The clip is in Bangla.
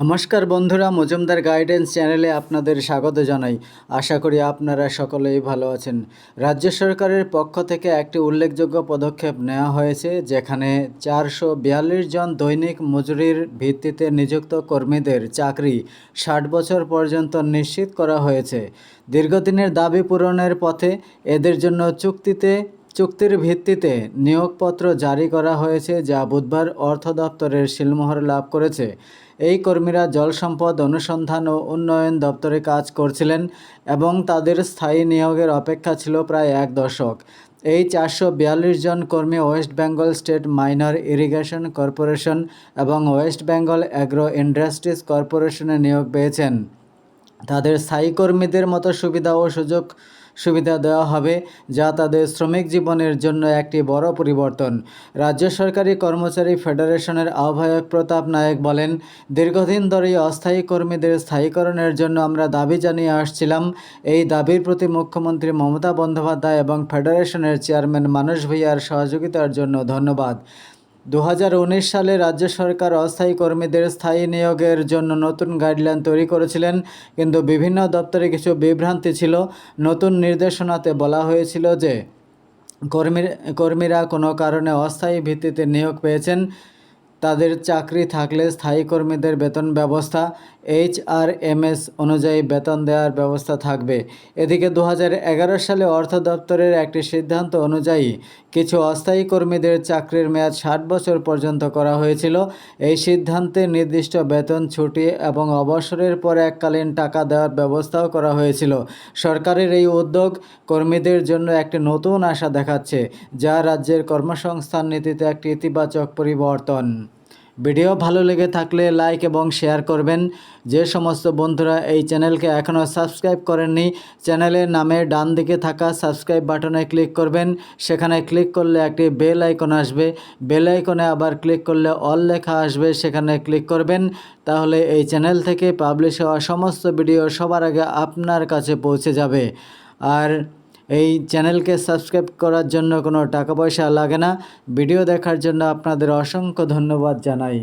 নমস্কার বন্ধুরা, মজুমদার গাইডেন্স চ্যানেলে আপনাদের স্বাগত জানাই। আশা করি আপনারা সকলেই ভালো আছেন। রাজ্য সরকারের পক্ষ থেকে একটি উল্লেখযোগ্য পদক্ষেপ নেওয়া হয়েছে, যেখানে চারশো বিয়াল্লিশ জন দৈনিক মজুরির ভিত্তিতে নিযুক্ত কর্মীদের চাকরি ষাট বছর পর্যন্ত নিশ্চিত করা হয়েছে। দীর্ঘদিনের দাবি পূরণের পথে এদের জন্য চুক্তিতে চুক্তির ভিত্তিতে নিয়োগপত্র জারি করা হয়েছে যা বুধবার অর্থ দপ্তরের শিলমোহর লাভ করেছে। এই কর্মীরা জল সম্পদ অনুসন্ধান ও উন্নয়ন দপ্তরে কাজ করছিলেন এবং তাদের স্থায়ী নিয়োগের অপেক্ষা ছিল প্রায় এক দশক। এই চারশো বিয়াল্লিশ জন কর্মী West Bengal state minor irrigation corporation এবং ওয়েস্ট বেঙ্গল অ্যাগ্রো ইন্ডাস্ট্রিজ কর্পোরেশনে নিয়োগ পেয়েছেন। তাদের স্থায়ী কর্মীদের মতো সুবিধা ও সুযোগ সুবিধা দেওয়া হবে যা তাদের শ্রমিক জীবনের জন্য একটি বড় পরিবর্তন। রাজ্য সরকারি কর্মচারী ফেডারেশনের আহ্বায়ক প্রতাপ নায়েক বলেন, দীর্ঘদিন ধরেই অস্থায়ী কর্মীদের স্থায়ীকরণের জন্য আমরা দাবি জানিয়ে আসছিলাম। এই দাবির প্রতি মুখ্যমন্ত্রী মমতা বন্দ্যোপাধ্যায় এবং ফেডারেশনের চেয়ারম্যান মানস ভূঁইয়ার সহযোগিতার জন্য ধন্যবাদ। দু হাজার উনিশ সালে রাজ্য সরকার অস্থায়ী কর্মীদের স্থায়ী নিয়োগের জন্য নতুন গাইডলাইন তৈরি করেছিলেন। কিন্তু বিভিন্ন দপ্তরে কিছু বিভ্রান্তি ছিল। নতুন নির্দেশনাতে বলা হয়েছিল যে, কর্মীর, কর্মীরা কোনো কারণে অস্থায়ী ভিত্তিতে নিয়োগ পেয়েছেন। তাদের চাকরি থাকলে স্থায়ী কর্মীদের বেতন ব্যবস্থা এইচ আর এম এস অনুযায়ী বেতন দেওয়ার ব্যবস্থা থাকবে। এদিকে দু হাজার এগারো সালে অর্থ দপ্তরের একটি সিদ্ধান্ত অনুযায়ী কিছু অস্থায়ী কর্মীদের চাকরির মেয়াদ ষাট বছর পর্যন্ত করা হয়েছিল। এই সিদ্ধান্তে নির্দিষ্ট বেতন, ছুটি এবং অবসরের পর এককালীন টাকা দেওয়ার ব্যবস্থাও করা হয়েছিল। সরকারের এই উদ্যোগ কর্মীদের জন্য একটি নতুন আশা দেখাচ্ছে, যা রাজ্যের কর্মসংস্থান নীতিতে একটি ইতিবাচক পরিবর্তন। ভিডিও ভালো লেগে থাকলে লাইক এবং শেয়ার করবেন। যে সমস্ত বন্ধুরা এই চ্যানেলকে এখনও সাবস্ক্রাইব করেননি, চ্যানেলের নামে ডান দিকে থাকা সাবস্ক্রাইব বাটনে ক্লিক করবেন। সেখানে ক্লিক করলে একটি বেল আইকন আসবে। বেল আইকনে আবার ক্লিক করলে অল লেখা আসবে, সেখানে ক্লিক করবেন। তাহলে এই চ্যানেল থেকে পাবলিশ হওয়া সমস্ত ভিডিও সবার আগে আপনার কাছে পৌঁছে যাবে। আর এই চ্যানেলকে সাবস্ক্রাইব করার জন্য কোনো টাকা পয়সা লাগে না। ভিডিও দেখার জন্য আপনাদের অসংখ্য ধন্যবাদ জানাই।